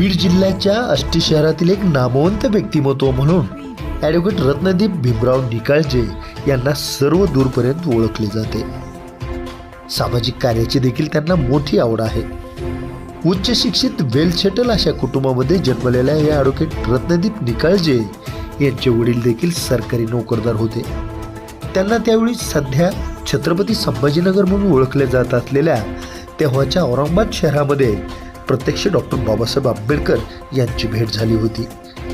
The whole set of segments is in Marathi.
बीड जिल्ह्याच्या अष्टी शहरातील एक नामवंत व्यक्तिमत्व म्हणून ॲडव्होकेट रत्नदीप भीमराव निकाळजे यांना सर्व दूरपर्यंत ओळखले जाते. सामाजिक कार्याची देखील त्यांना मोठी आवड आहे. उच्च शिक्षित वेल सेटल अशा कुटुंबामध्ये जन्मलेल्या या ॲडव्होकेट रत्नदीप निकाळजे यांचे वडील देखील सरकारी नोकरदार होते. त्यांना त्यावेळी सध्या छत्रपती संभाजीनगर म्हणून ओळखले जात असलेल्या तेव्हाच्या औरंगाबाद शहरामध्ये प्रत्यक्ष डॉक्टर बाबासाहेब आंबेडकर यांची भेट झाली होती.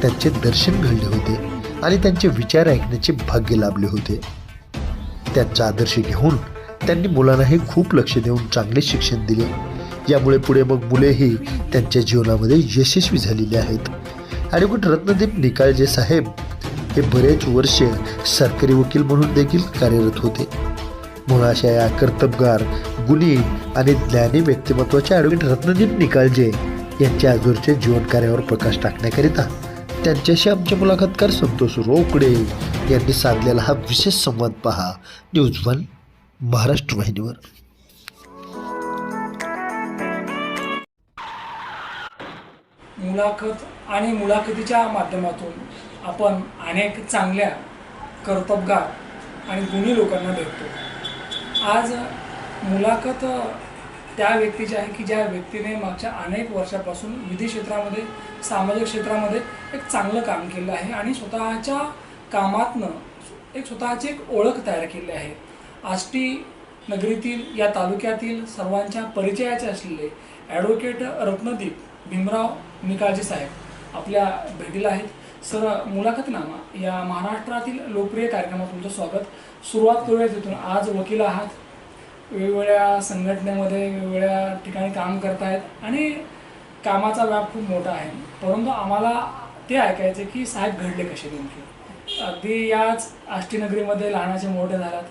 त्यांचे दर्शन घडले होते आणि त्यांचे विचार ऐकण्याचे भाग्य लाभले होते. त्यांचा आदर्श घेऊन त्यांनी मुलांनाही खूप लक्ष देऊन चांगले शिक्षण दिले. यामुळे पुढे मग मुलेही त्यांच्या जीवनामध्ये यशस्वी झालेली आहेत. ॲडव्होकेट रत्नदीप निकाळजे साहेब हे बरेच वर्षे सरकारी वकील म्हणून देखील कार्यरत होते. म्हणून अशा या कर्तबगार गुणी आणि ज्ञानी व्यक्तिमत्वाच्या ॲडव्होकेट रत्नदीप निकाळजे यांच्या आजूरचे जीवनकार्यावर प्रकाश टाकण्याकरिता त्यांच्याशी आमचे मुलाखतकार संतोष रोकडे यांनी साधलेला हा विशेष संवाद पहा. न्यूज वन महाराष्ट्र वाहिनीवर. मुलाखत आणि मुलाखतीच्या माध्यमातून आपण अनेक चांगल्या कर्तबगार आणि गुणी लोकांना भेटतो. आज मुलाखत त्या व्यक्तीची आहे की ज्या व्यक्तीने मागच्या अनेक वर्षापासून विधी क्षेत्रामध्ये सामाजिक क्षेत्रामध्ये एक चांगलं काम केलं आहे आणि स्वतःच्या कामातनं एक स्वतःची एक ओळख तयार केली आहे. आष्टी नगरीतील या तालुक्यातील सर्वांच्या परिचयाचे असलेले ॲडव्होकेट रत्नदीप भीमराव निकाळजे साहेब आपल्या भेटीला आहेत. सर मुलाखतनामा या महाराष्ट्रातील लोकप्रिय कार्यक्रमात तुमचं स्वागत. सुरुवात करूया तिथून आज वकील आहात. वेगवेगळ्या संघटनेमध्ये वेगवेगळ्या ठिकाणी काम करतायत आणि कामाचा व्याप खूप मोठा आहे. परंतु आम्हाला ते ऐकायचे की साहेब घडले कसे नेमके? अगदी याच आष्टी नगरीमध्ये लहानाचे मोठे झालात.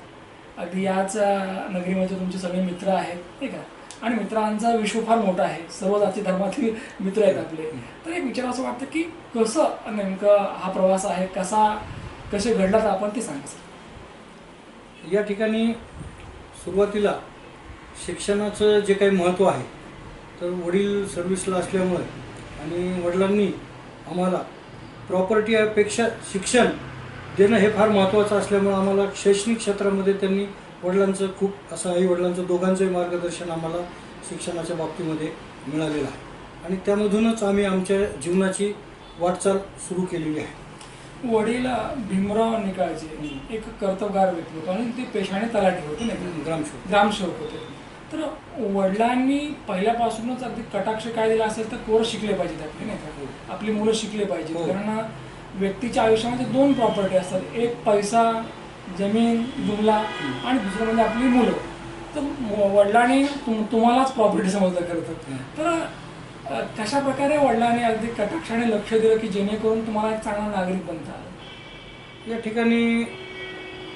अगदी याच नगरीमध्ये तुमचे सगळे मित्र आहेत. ठीक आहे आणि मित्रांचा विश्व फार मोठा आहे. सर्व जाती धर्मातील मित्र आहेत आपले. तर एक विचार असं वाटतं की कसं नेमकं हा प्रवास आहे? कसा कसे घडला तर आपण ते सांगा सर. या ठिकाणी सुरुवातीला शिक्षणाचं जे काही महत्त्व आहे तर वडील सर्व्हिसला असल्यामुळे आणि वडिलांनी आम्हाला प्रॉपर्टीपेक्षा शिक्षण देणं हे फार महत्त्वाचं असल्यामुळे आम्हाला शैक्षणिक क्षेत्रामध्ये त्यांनी वडिलांचं खूप असं आई वडिलांचं दोघांचंही मार्गदर्शन आम्हाला शिक्षणाच्या बाबतीमध्ये मिळालेलं आहे. आणि त्यामधूनच आम्ही आमच्या जीवनाची वाटचाल सुरू केलेली आहे. वडील भीमराव निकाळजे एक कर्तबगार व्यक्ती होते आणि ते पेशाने तलाठी होते नाही का? ग्रामशोध ग्रामसेवक. होते. तर वडिलांनी पहिल्यापासूनच अगदी कटाक्ष काय दिला असेल तर पोरं शिकले पाहिजेत आपले नाही का? आपली मुलं शिकले पाहिजेत. हो. कारण व्यक्तीच्या आयुष्यामध्ये दोन प्रॉपर्टी असतात. एक पैसा जमीन जुमला आणि दुसरं म्हणजे आपली मुलं. तर म- वडिलांनी तुम तुम्हालाच प्रॉपर्टी समजलं करतं तर. कशा प्रकारे वडिलांनी अगदी कटाक्षाने लक्ष दिलं की जेणेकरून तुम्हाला एक चांगला नागरिक बनता आलं? या ठिकाणी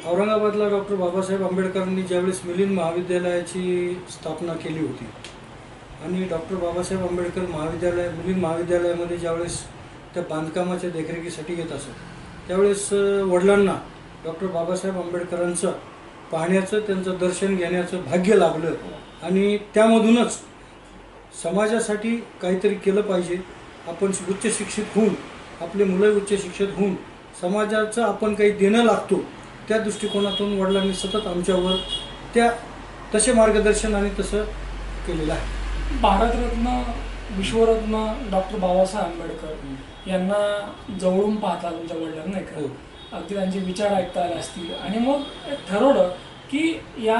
औरंगाबादला डॉक्टर बाबासाहेब आंबेडकरांनी ज्यावेळेस मिलिंद महाविद्यालयाची स्थापना केली होती आणि डॉक्टर बाबासाहेब आंबेडकर महाविद्यालय मिलिंद महाविद्यालयामध्ये ज्यावेळेस त्या बांधकामाच्या देखरेखीसाठी येत असत त्यावेळेस वडिलांना डॉक्टर बाबासाहेब आंबेडकरांचं पाहण्याचं त्यांचं दर्शन घेण्याचं भाग्य लाभलं आणि त्यामधूनच समाजासाठी काहीतरी केलं पाहिजे. आपण उच्च शिक्षित होऊन आपले मुलं उच्च शिक्षित होऊन समाजाचं आपण काही देणं लागतो त्या दृष्टिकोनातून वडिलांनी सतत आमच्यावर त्या तसे मार्गदर्शन आणि तसं केलेलं आहे. भारतरत्न विश्वरत्न डॉक्टर बाबासाहेब आंबेडकर यांना जवळून पाहता तुमच्या वडिलांना नाही हो. का अगदी त्यांचे विचार ऐकता आले असतील. आणि मग ठरवलं की या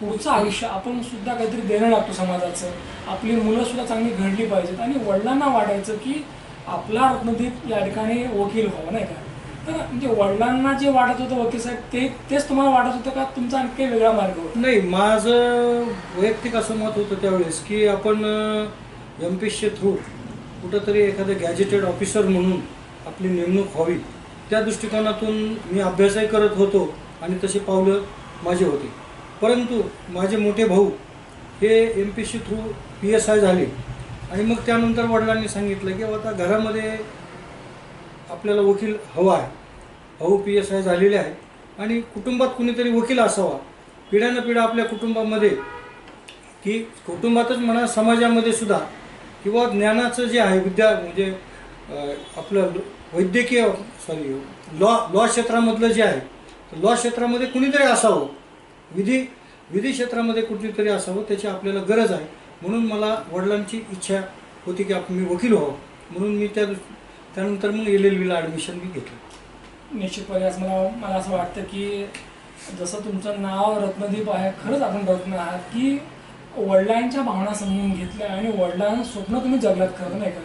पुढचं आयुष्य आपण सुद्धा काहीतरी देणं लागतो समाजाचं. आपली मुलं सुद्धा चांगली घडली पाहिजेत आणि वडिलांना वाटायचं की आपला रत्नदीप या ठिकाणी वकील व्हावं नाही का? तर म्हणजे वडिलांना जे वाटत होतं वकील साहेब ते तेच तुम्हाला वाटत होतं का तुमचा आणखी वेगळा मार्ग होता? नाही माझं वैयक्तिक असं मत होतं त्यावेळेस की आपण एम पी चे थ्रू कुठंतरी एखादं गॅजेटेड ऑफिसर म्हणून आपली नेमणूक व्हावी. त्या दृष्टिकोनातून मी अभ्यासही करत होतो आणि तशी पावलं माझे होते. परंतु माझे मोठे भाऊ हे M P C through P S I झाले. आणि मग त्यानंतर वडिलांनी सांगितलं की आता घरामध्ये आपल्याला वकील हवा आहे. भाऊ पी एस आय झालेले आहे. आणि कुटुंबात कुणीतरी वकील असावा. पिढ्यानपिढ्या आपल्या कुटुंबामध्ये की कुटुंबातच म्हणा समाजामध्ये सुद्धा किंवा ज्ञानाचं जे आहे विद्या म्हणजे आपलं वैद्यकीय सॉरी लॉ लॉ क्षेत्रामधलं जे आहे तर लॉ क्षेत्रामध्ये कुणीतरी असावं. विधी विधी क्षेत्रामध्ये कुठलीतरी असावं त्याची आपल्याला गरज आहे. म्हणून मला वडिलांची इच्छा होती की आपण मी वकील व्हावं. म्हणून मी त्या त्यानंतर मग एल एल बीला ॲडमिशन मी घेतलं. निश्चितपणे आज मला मला असं वाटतं की जसं तुमचं नाव रत्नदीप आहे खरंच आपण रत्न आहात की वडिलांच्या भावना समजून घेतल्या आणि वडिलांचं स्वप्न तुम्ही जगलात खरं नाही का?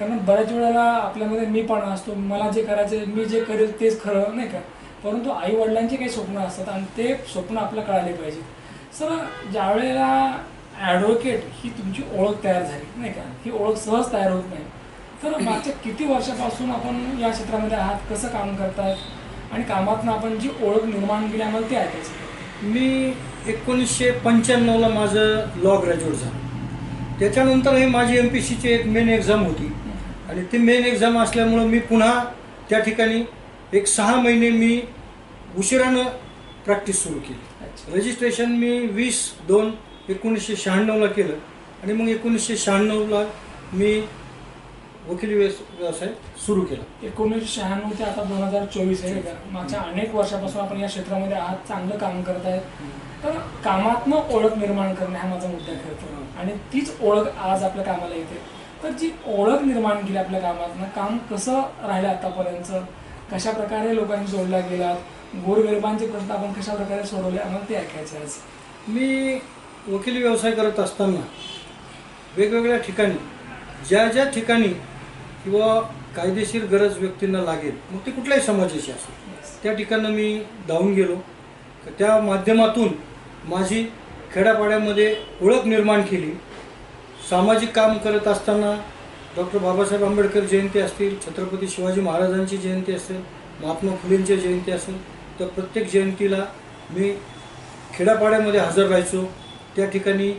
कारण बऱ्याच वेळेला आपल्यामध्ये मी पण असतो मला जे करायचं मी जे करेल तेच खरं नाही का? परंतु आई वडिलांचे काही स्वप्न असतात आणि ते स्वप्न आपल्याला कळाले पाहिजे. सर ज्या वेळेला ॲडव्होकेट ही तुमची ओळख तयार झाली नाही का? ही ओळख सहज तयार होत नाही. तर मागच्या किती वर्षापासून आपण या क्षेत्रामध्ये आहात कसं काम करतायत आणि कामातनं आपण जी ओळख निर्माण केली आम्हाला ते ऐकायचं मी एकोणीसशे पंच्याण्णवला माझं लॉ ग्रॅज्युएट झालं. त्याच्यानंतर हे माझी एम पी सीची एक मेन एक्झाम होती. आणि ती मेन एक्झाम असल्यामुळं मी पुन्हा त्या ठिकाणी एक सहा महिने मी उशिरानं प्रॅक्टिस सुरू केली. अच्छा. रजिस्ट्रेशन मी वीस दोन एकोणीसशे शहाण्णवला केलं. आणि मग एकोणीसशे शहाण्णवला मी वकिली व्यवस व्यवसाय सुरू केला. एकोणीसशे शहाण्णव ते आता दोन हजार चोवीस आहे. का मागच्या अनेक वर्षापासून आपण या क्षेत्रामध्ये आहात चांगलं काम करतायत. तर कामातनं ओळख निर्माण करणे हा माझा मुद्दा खरं आणि तीच ओळख आज आपल्या कामाला येते. तर जी ओळख निर्माण केली आपल्या कामातनं काम कसं राहिलं आतापर्यंत कशा प्रकारे लोकांनी जोडल्या गेलात? गोरगरिबांचे प्रश्न आपण कशा प्रकारे सोडवले? आम्हाला ते ऐकायचं आहे आज. मी वकिली व्यवसाय करत असताना वेगवेगळ्या ठिकाणी ज्या ज्या ठिकाणी किंवा कायदेशीर गरज व्यक्तींना लागेल मग ते कुठल्याही समाजाची असेल त्या ठिकाणी मी धावून गेलो. त्या माध्यमातून माझी खेड्यापाड्यामध्ये ओळख निर्माण केली. सामाजिक काम करत असताना डॉक्टर बाबासाहेब आंबेडकर जयंती असतील छत्रपती शिवाजी महाराजांची जयंती असेल महात्मा फुलेंची जयंती असेल तर प्रत्येक जयंतीला मी खेड्यापाड्यामध्ये हजर राहायचो. त्या ठिकाणी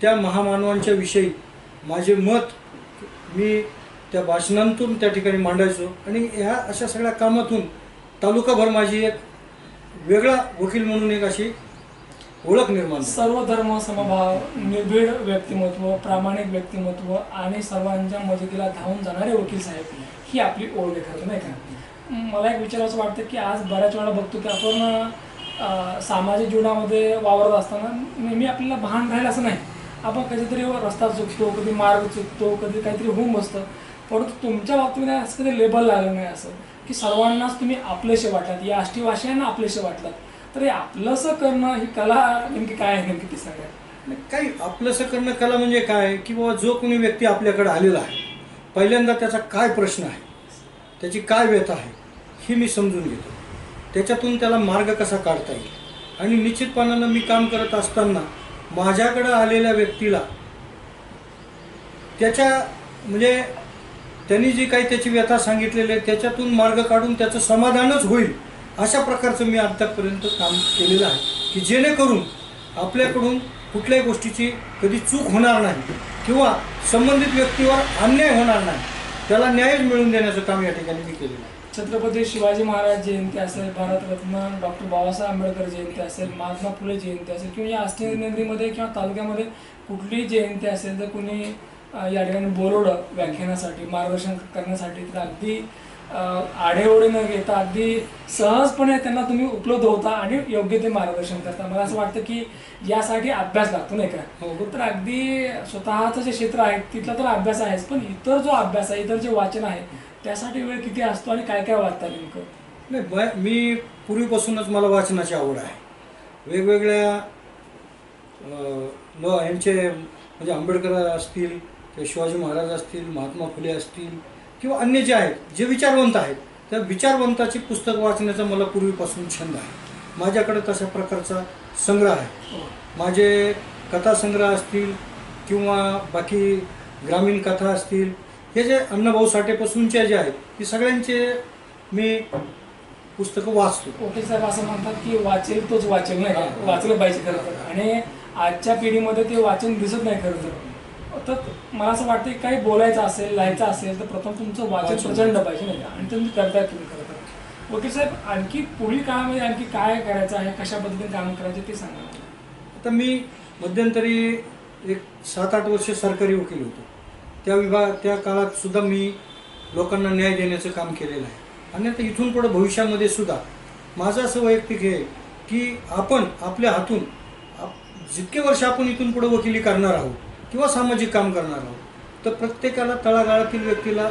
त्या महामानवांच्या विषयी माझे मत मी त्या भाषणांतून त्या ठिकाणी मांडायचो. आणि ह्या अशा सगळ्या कामातून तालुकाभर माझी एक वेगळा वकील म्हणून एक अशी ओळख निर्माण सर्व धर्म समभाव निर्भीड व्यक्तिमत्व प्रामाणिक व्यक्तिमत्व आणि सर्वांच्या मदतीला धावून जाणारे वकील साहेब ही आपली ओळख आहे नाही का? मला एक विचार असं वाटतं की आज बऱ्याच वेळा बघतो की आपण सामाजिक जीवनामध्ये वावरत असताना नेहमी आपल्याला भान राहील असं नाही. आपण कधीतरी रस्ता चुकतो कधी मार्ग चुकतो कधी काहीतरी होऊन बसतं. परंतु तुमच्या बाबतीने असं कधी लेबल लागलं नाही असं? की सर्वांनाच तुम्ही आपलेसे वाटलात या आष्टी भाषेनं आपलेसे वाटलात? तर आपलंसं करणं ही कला नेमकी काय आहे नेमकी ती सांगा काही आपलंसं करणं कला म्हणजे काय? की बाबा जो कोणी व्यक्ती आपल्याकडे आलेला आहे पहिल्यांदा त्याचा काय प्रश्न आहे त्याची काय व्यथा आहे हे मी समजून घेतो. त्याच्यातून त्याला मार्ग कसा काढता येईल? आणि निश्चितपणानं मी काम करत असताना माझ्याकडं आलेल्या व्यक्तीला त्याच्या म्हणजे त्यांनी जी काही त्याची व्यथा सांगितलेली आहे त्याच्यातून मार्ग काढून त्याचं समाधानच होईल. अशा प्रकारचं मी आतापर्यंत काम केलेलं आहे की जेणेकरून आपल्याकडून कुठल्याही गोष्टीची कधी चूक होणार नाही किंवा संबंधित व्यक्तीवर अन्याय होणार नाही. त्याला न्यायच मिळवून देण्याचं काम या ठिकाणी मी केलेलं आहे. छत्रपती शिवाजी महाराज जयंती असेल भारतरत्न डॉक्टर बाबासाहेब आंबेडकर जयंती असेल महात्मा फुले जयंती असेल किंवा या अष्टनगरीमध्ये किंवा तालुक्यामध्ये कुठलीही जयंती असेल तर कुणी या ठिकाणी बोलवलं व्याख्यानासाठी मार्गदर्शन करण्यासाठी तर अगदी आढेओढे न घेता अगदी सहजपणे त्यांना तुम्ही उपलब्ध होता आणि योग्य ते मार्गदर्शन करता. मला असं वाटतं की यासाठी अभ्यास लागतो नाही का? हो. बरोबर. तर अगदी स्वतःचं जे क्षेत्र आहे तिथला तर अभ्यास आहेच पण इतर जो अभ्यास आहे इतर जे वाचन आहे त्यासाठी वेळ किती असतो आणि काय काय वाचता नेमकं? नाही मी पूर्वीपासूनच मला वाचनाची आवड आहे. वेगवेगळ्या यांचे म्हणजे आंबेडकर असतील किंवा शिवाजी महाराज असतील महात्मा फुले असतील किंवा अन्य जे आहेत जे विचारवंत आहेत त्या विचारवंताची पुस्तक वाचण्याचा मला पूर्वीपासून छंद आहे. माझ्याकडे तशा प्रकारचा संग्रह आहे. माझे कथासंग्रह असतील किंवा बाकी ग्रामीण कथा असतील हे जे अण्णाभाऊ साठेपासूनचे जे आहेत हे सगळ्यांचे मी पुस्तकं वाचतो. वकील साहेब असं म्हणतात की वाचेल तोच वाचेल नाही वाचलं पाहिजे खरं तर. आणि आजच्या पिढीमध्ये ते वाचन दिसत नाही खरं तर. तर मला असं वाटतं की काही बोलायचं असेल लिहायचं असेल तर प्रथम तुमचं वाचन. प्रचंड पाहिजे नाही का? आणि तुम्ही करताय तुम्ही तर. वकील साहेब आणखी पुढील काळामध्ये आणखी काय करायचं आहे? कशा पद्धतीने काम करायचे ते सांगा आता मी मध्यंतरी एक सात आठ वर्ष सरकारी वकील होतो. त्या विभाग त्या काळात सुद्धा मी लोकांना न्याय देण्याचं काम केलेलं आहे. आणि आता इथून पुढं भविष्यामध्ये सुद्धा माझं असं वैयक्तिक हे आहे की आपण आपल्या हातून आप- जितके वर्ष आपण इथून पुढे वकिली करणार आहोत किंवा सामाजिक काम करणार आहोत तर प्रत्येकाला तळागाळातील व्यक्तीला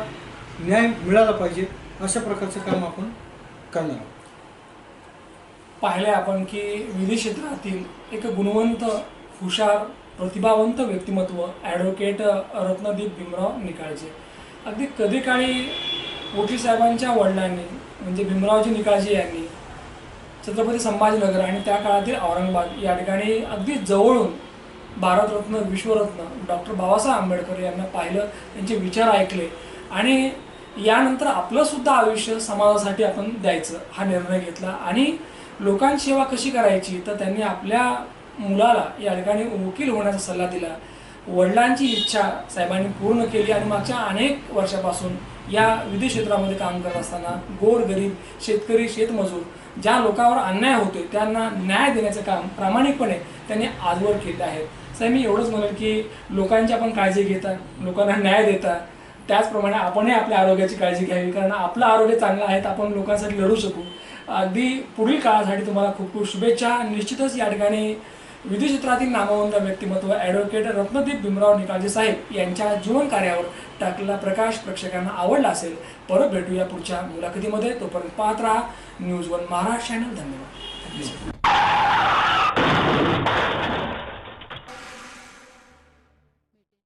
न्याय मिळाला पाहिजे अशा प्रकारचं काम आपण करणार आहोत. पाहिले आपण की विधी क्षेत्रातील एक गुणवंत हुशार प्रतिभावंत व्यक्तिमत्व ॲडव्होकेट रत्नदीप भीमराव निकाळजे. अगदी कधी काळी वकील साहेबांच्या वडिलांनी म्हणजे भीमरावजी निकाळजी यांनी छत्रपती संभाजीनगर आणि त्या काळातील औरंगाबाद या ठिकाणी अगदी जवळून भारतरत्न विश्वरत्न डॉक्टर बाबासाहेब आंबेडकर यांना पाहिलं त्यांचे विचार ऐकले. आणि यानंतर आपलंसुद्धा आयुष्य समाजासाठी आपण द्यायचं हा निर्णय घेतला. आणि लोकांची सेवा कशी करायची तर त्यांनी आपल्या मुलाला या ठिकाणी वकील होण्याचा सल्ला दिला. वडिलांची इच्छा साहेबांनी पूर्ण केली आणि मागच्या अनेक वर्षापासून या विधी क्षेत्रामध्ये काम करत असताना गोरगरीब शेतकरी शेतमजूर ज्या लोकांवर अन्याय होतोय त्यांना न्याय देण्याचं काम प्रामाणिकपणे त्यांनी आजवर केलं आहे. साहेब मी एवढंच म्हणेल की लोकांची आपण काळजी घेता लोकांना न्याय देता त्याचप्रमाणे आपणही आपल्या आरोग्याची काळजी घ्यावी कारण आपलं आरोग्य चांगलं आहे तर आपण लोकांसाठी लढू शकू. अगदी पुढील काळासाठी तुम्हाला खूप खूप शुभेच्छा. निश्चितच या ठिकाणी विधी क्षेत्रातील नामवंत व्यक्तिमत्व ॲडव्होकेट रत्नदीप भीमराव निकालजी साहेब यांच्या जीवन कार्यावर टाकलेला प्रकाश प्रेक्षकांना आवडला असेल. परत भेटूया पुढच्या मुलाखतीमध्ये. तोपर्यंत पाहत राहा. News one Maharashtra channel. धन्यवाद.